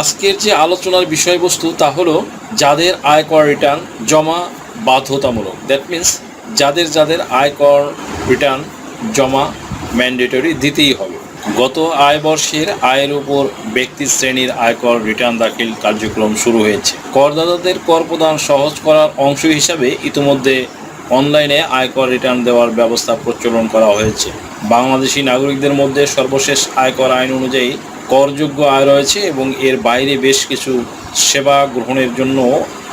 আজকের যে আলোচনার বিষয়বস্তু তা হলো যাদের আয়কর রিটার্ন জমা বাধ্যতামূলক। দ্যাট মিন্স যাদের যাদের আয়কর রিটার্ন জমা ম্যান্ডেটরি দিতেই হবে। গত আয় বর্ষের আয়ের উপর ব্যক্তি শ্রেণির আয়কর রিটার্ন দাখিল কার্যক্রম শুরু হয়েছে। করদাতাদের কর প্রদান সহজ করার অংশ হিসাবে ইতিমধ্যে অনলাইনে আয়কর রিটার্ন দেওয়ার ব্যবস্থা প্রচলন করা হয়েছে। বাংলাদেশি নাগরিকদের মধ্যে সর্বশেষ আয়কর আইন অনুযায়ী করযোগ্য আয় রয়েছে এবং এর বাইরে বেশ কিছু সেবা গ্রহণের জন্য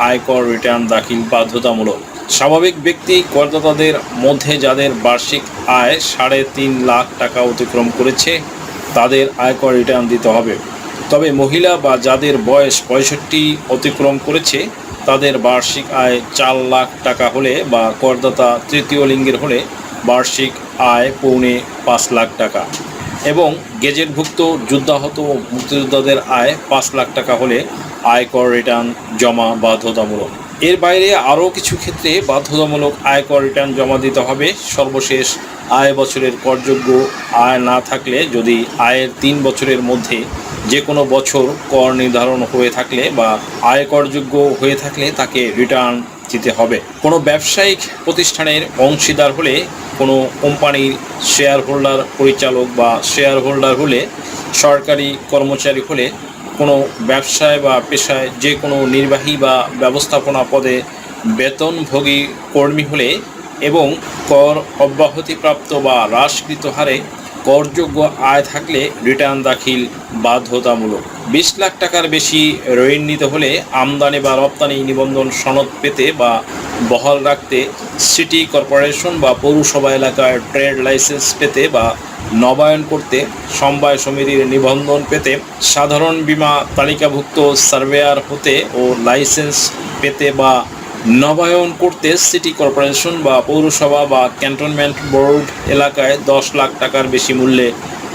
আয়কর রিটার্ন দাখিল বাধ্যতামূলক। স্বাভাবিক ব্যক্তি করদাতাদের মধ্যে যাদের বার্ষিক আয় সাড়ে তিন লাখ টাকা অতিক্রম করেছে, তাদের আয়কর রিটার্ন দিতে হবে। তবে মহিলা বা যাদের বয়স পঁয়ষট্টি অতিক্রম করেছে, তাদের বার্ষিক আয় চার লাখ টাকা হলে বা করদাতা তৃতীয় লিঙ্গের হলে বার্ষিক আয় পৌনে পাঁচ লাখ টাকা। এবং গেজেটভুক্ত যুদ্ধাহত মুক্তিযোদ্ধাদের আয় পাঁচ লাখ টাকা হলে আয়কর রিটার্ন জমা বাধ্যতামূলক। এর বাইরে আরও কিছু ক্ষেত্রে বাধ্যতামূলক আয়কর রিটার্ন জমা দিতে হবে। সর্বশেষ আয় বছরের করযোগ্য আয় না থাকলে যদি আয়ের তিন বছরের মধ্যে যে কোনো বছর কর নির্ধারণ হয়ে থাকলে বা আয়করযোগ্য হয়ে থাকলে তাকে রিটার্ন দিতে হবে। কোনো ব্যবসায়িক প্রতিষ্ঠানের অংশীদার হলে, কোনো কোম্পানির শেয়ার হোল্ডার পরিচালক বা শেয়ার হোল্ডার হলে, সরকারি কর্মচারী হলে, কোনো ব্যবসায় বা পেশায় যে কোনো নির্বাহী বা ব্যবস্থাপনা পদে বেতনভোগী কর্মী হলে এবং কর অব্যাহতিপ্রাপ্ত বা হ্রাসকৃত হারে করযোগ্য আয় থাকলে রিটার্ন দাখিল বাধ্যতামূলক। বিশ লাখ টাকার বেশি ঋণ নিতে হলে আমদানি বা রপ্তানি নিবন্ধন সনদ পেতে বা বহাল রাখতে সিটি কর্পোরেশন বা পৌরসভা এলাকায় ট্রেড লাইসেন্স পেতে বা নবায়ন করতে সমবায় সমিতির নিবন্ধন পেতে সাধারণ বীমা তালিকাভুক্ত সার্ভেয়ার হতে ও লাইসেন্স পেতে বা নবায়ন করতে সিটি কর্পোরেশন বা পৌরসভা বা ক্যান্টনমেন্ট বোর্ড এলাকায় দশ লাখ টাকার বেশি মূল্যে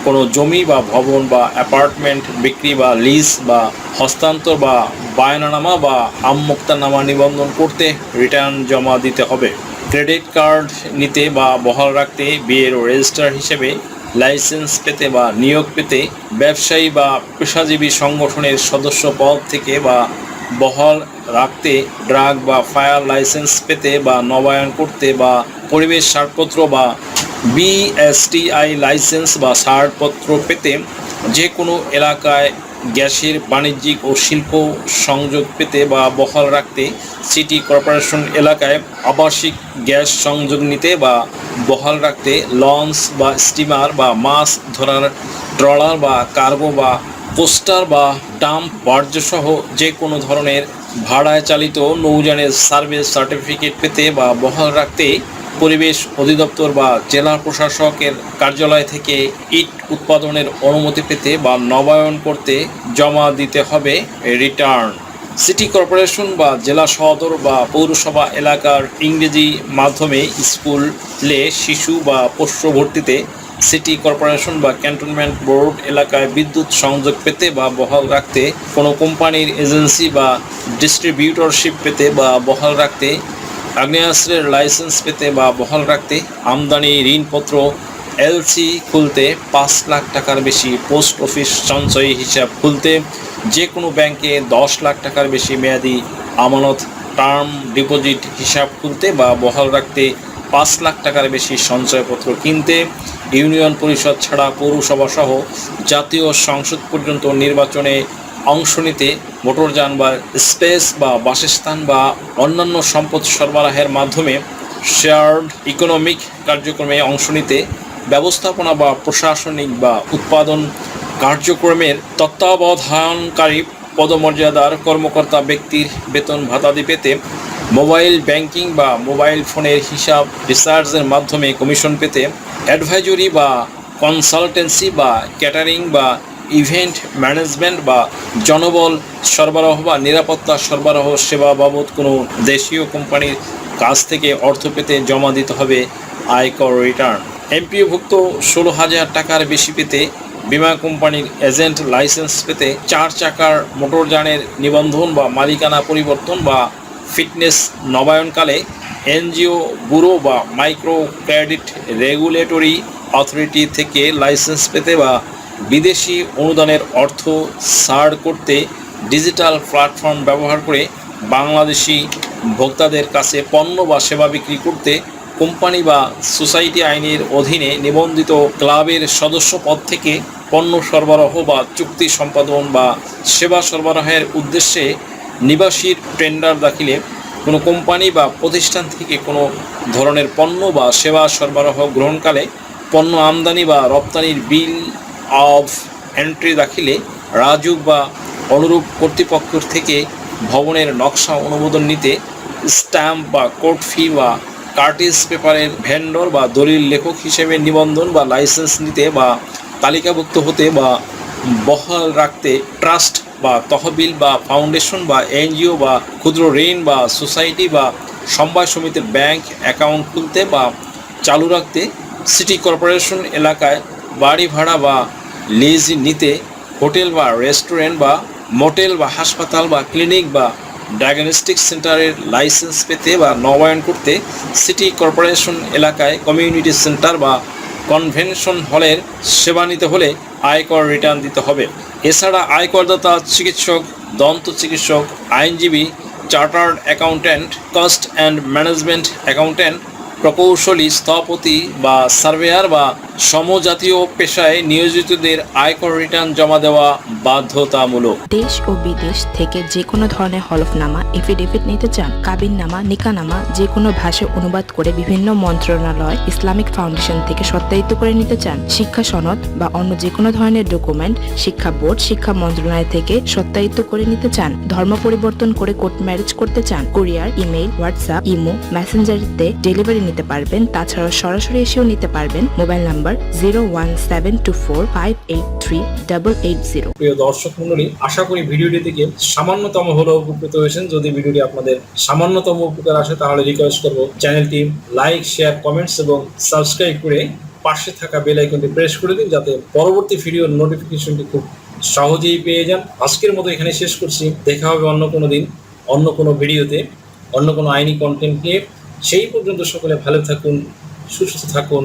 কোনো জমি বা ভবন বা অ্যাপার্টমেন্ট বিক্রি বা লিজ বা হস্তান্তর বা বায়নানামা বা আমমুক্তানামা নিবন্ধন করতে রিটার্ন জমা দিতে হবে। ক্রেডিট কার্ড নিতে বা বহাল রাখতে বিয়ের রেজিস্টার হিসেবে লাইসেন্স পেতে বা নিয়োগ পেতে ব্যবসায়ী বা পেশাজীবী সংগঠনের সদস্য পদ থেকে বা বহাল রাখতে, ড্রাগ বা ফায়ার লাইসেন্স পেতে বা নবায়ন করতে বা পরিবেশ ছাড়পত্র বা বিএসটিআই লাইসেন্স বা ছাড়পত্র পেতে যে কোনো এলাকায় গ্যাসের বাণিজ্যিক ও শিল্প সংযোগ পেতে বা বহাল রাখতে সিটি কর্পোরেশন এলাকায় আবাসিক গ্যাস সংযোগ নিতে বা বহাল রাখতে লঞ্চ বা স্টিমার বা মাছ ধরার, ট্রলার বা কার্গো বা পোস্টার বা ডাম্প বার্জসহ যে কোনো ধরনের ভাড়ায় চালিত নৌযানের সার্ভিস সার্টিফিকেট পেতে বা বহাল রাখতে পরিবেশ অধিদপ্তর বা জেলা প্রশাসকের কার্যালয় থেকে ইট উৎপাদনের অনুমতি পেতে বা নবায়ন করতে জমা দিতে হবে রিটার্ন। সিটি কর্পোরেশন বা জেলা সদর বা পৌরসভা এলাকার ইংরেজি মাধ্যমে স্কুলে শিশু বা পোষ্য ভর্তিতে সিটি কর্পোরেশন বা ক্যান্টনমেন্ট বোর্ড এলাকায় বিদ্যুৎ সংযোগ পেতে বা বহাল রাখতে, কোনো কোম্পানির এজেন্সি বা ডিস্ট্রিবিউটরশিপ পেতে বা বহাল রাখতে, আগ্নেয়াস্ত্রের লাইসেন্স পেতে বা বহাল রাখতে, আমদানি ঋণপত্র, এলসি খুলতে পাঁচ লাখ টাকার বেশি, পোস্ট অফিস সঞ্চয়ী হিসাব খুলতে যে কোনো ব্যাংকে দশ লাখ টাকার বেশি মেয়াদি আমানত, টার্ম ডিপোজিট হিসাব খুলতে বা বহাল রাখতে পাঁচ লাখ টাকার বেশি সঞ্চয়পত্র কিনতে ইউনিয়ন পরিষদ ছাড়া পৌরসভা সহ জাতীয় সংসদ পর্যন্ত নির্বাচনে অংশ নিতে মোটরযান বা স্পেস বা বাসস্থান বা অন্যান্য সম্পদ সরবরাহের মাধ্যমে শেয়ার্ড ইকোনমিক কার্যক্রমে অংশ নিতে, ব্যবস্থাপনা বা প্রশাসনিক বা উৎপাদন কার্যক্রমের তত্ত্বাবধানকারী পদমর্যাদার কর্মকর্তা ব্যক্তির বেতন ভাতাদি পেতে মোবাইল ব্যাংকিং বা মোবাইল ফোনের হিসাব রিসার্চের মাধ্যমে কমিশন পেতে অ্যাডভাইজরি বা কনসালটেন্সি বা ক্যাটারিং বা ইভেন্ট ম্যানেজমেন্ট বা জনবল সরবরাহ বা নিরাপত্তা সরবরাহ সেবা বাবদ কোনো দেশীয় কোম্পানির কাছ থেকে অর্থ পেতে জমা দিতে হবে আয়কর রিটার্ন। এমপিওভুক্ত ষোলো হাজার টাকার বেশি পেতে বিমা কোম্পানির এজেন্ট লাইসেন্স পেতে চার চাকার মোটরযানের নিবন্ধন বা মালিকানা পরিবর্তন বা ফিটনেস নবায়নকালে এনজিও, ব্যুরো বা মাইক্রো ক্রেডিট রেগুলেটরি অথরিটি থেকে লাইসেন্স পেতে বা বিদেশি অনুদানের অর্থ সার করতে ডিজিটাল প্ল্যাটফর্ম ব্যবহার করে বাংলাদেশি ভোক্তাদের কাছে পণ্য বা সেবা বিক্রি করতে কোম্পানি বা সোসাইটি আইনের অধীনে নিবন্ধিত ক্লাবের সদস্য পদ থেকে পণ্য সরবরাহ বা চুক্তি সম্পাদন বা সেবা সরবরাহের উদ্দেশ্যে নিবাসীর টেন্ডার দাখিলে কোনো কোম্পানি বা প্রতিষ্ঠান থেকে কোনো ধরনের পণ্য বা সেবা সরবরাহ গ্রহণকালে পণ্য আমদানি বা রপ্তানির বিল অফ এন্ট্রি দাখিলে রাজুক বা অনুরূপ কর্তৃপক্ষের থেকে ভবনের নকশা অনুমোদন নিতে স্ট্যাম্প বা কোর্ট ফি বা কার্টিস পেপারের ভেন্ডর বা দলিল লেখক হিসেবে নিবন্ধন বা লাইসেন্স নিতে বা তালিকাভুক্ত হতে বা বহাল রাখতে ট্রাস্ট বা তহবিল বা ফাউন্ডেশন বা এনজিও বা ক্ষুদ্র ঋণ বা সোসাইটি বা সমবায় সমিতির ব্যাংক অ্যাকাউন্ট খুলতে বা চালু রাখতে সিটি কর্পোরেশন এলাকায় বাড়ি ভাড়া বা লিজ নিতে হোটেল বা রেস্টুরেন্ট বা মোটেল বা হাসপাতাল বা ক্লিনিক বা ডায়াগনস্টিক সেন্টারের লাইসেন্স পেতে বা নবায়ন করতে সিটি কর্পোরেশন এলাকায় কমিউনিটি সেন্টার বা কনভেনশন হলের সেবা নিতে হলে আয়কর রিটার্ন দিতে হবে। এছাড়া আয়করদাতা চিকিৎসক, দন্ত চিকিৎসক, আইনজীবী, chartered accountant, cost and management accountant, প্রকৌশলী, স্থপতি বা সার্ভেয়ার বা সমজাতীয় পেশায় নিয়োজিতদের আয়কর রিটার্ন জমা দেওয়া বাধ্যতামূলক। দেশ ও বিদেশ থেকে যে কোনো ধরনের হলফনামা, এফিডেভিট নিতে চান কাবিন কাবিননামা, নিকানামা, যে কোনো ভাষায় অনুবাদ করে বিভিন্ন মন্ত্রণালয়, ইসলামিক ফাউন্ডেশন থেকে সত্যায়িত করে নিতে চান, শিক্ষা সনদ বা অন্য যে কোনো ধরনের ডকুমেন্ট, শিক্ষা বোর্ড, শিক্ষা মন্ত্রণালয় থেকে সত্যায়িত করে নিতে চান, ধর্ম পরিবর্তন করে কোর্ট ম্যারেজ করতে চান, কুরিয়ার, ইমেইল, হোয়াটসঅ্যাপ, ইমো, মেসেঞ্জারিতে ডেলিভারি নিতে পারবেন তাছাড়া সরাসরি এসেও নিতে পারবেন, mobile number zero one seven two four five eight three double eight zero. প্রিয় দর্শক মণ্ডলী, আশা করি ভিডিওটি থেকে সামান্যতম হলেও উপকৃত হয়েছেন। যদি ভিডিওটি আপনাদের সামান্যতম উপকার আসে, তাহলে রিকোয়েস্ট করব চ্যানেলটি লাইক শেয়ার কমেন্টস এবং সাবস্ক্রাইব করে পাশে থাকা বেল আইকনটি প্রেস করে দিন, যাতে পরবর্তী ভিডিওর নোটিফিকেশনটি খুব সহজেই পেয়ে যান। আজকের মতো এখানে শেষ করছি। দেখা হবে অন্য কোনো দিন, অন্য কোনো ভিডিওতে অন্য কোনো আইনি কন্টেন্ট নিয়ে। সেই পর্যন্ত সকলে ভালো থাকুন, সুস্থ থাকুন।